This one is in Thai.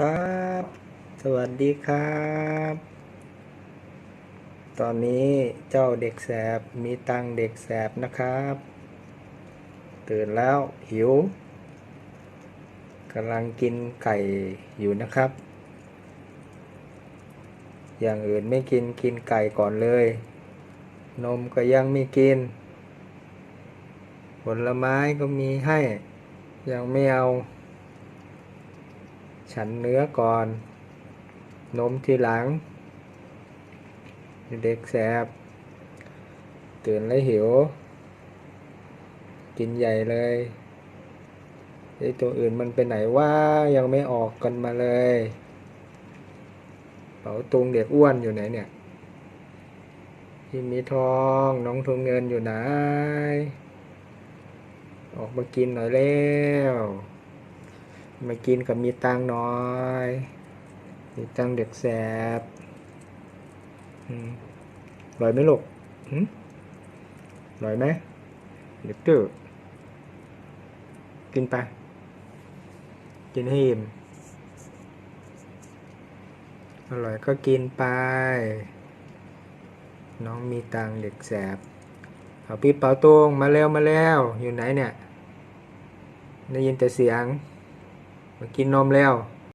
ครับ สวัสดีครับ ตอนนี้เจ้าเด็กแสบมีตังเด็กแสบนะครับ ตื่นแล้วหิวกำลังกินไก่อยู่นะครับ อย่างอื่นไม่กินกินไก่ก่อนเลย นมก็ยังไม่กิน ผลไม้ก็มีให้ ยังไม่เอา ฉันเนื้อก่อน นมทีหลัง เด็กแสบ ตื่นแล้วหิว กินใหญ่เลยไอตัวอื่นมันไปไหนว่ายังไม่ออกกันมาเลยเป๋าตุงเด็กอ้วนอยู่ไหนเนี่ยพี่มีทองน้องทงเงินอยู่ไหน ออกมากินหน่อยแล้ว มากินกับมีตังน่อย มีตังเด็กแสบอืมอร่อยไหมลูกหืมอร่อยไหมเด็กตื้อกินไป กินให้อิ่มอร่อยก็กินไป น้องมีตังเด็กแสบเอาพี่เป๋าตรงมาแล้วมาแล้ว อยู่ไหนเนี่ย ได้ยินแต่เสียง กินนมแล้ว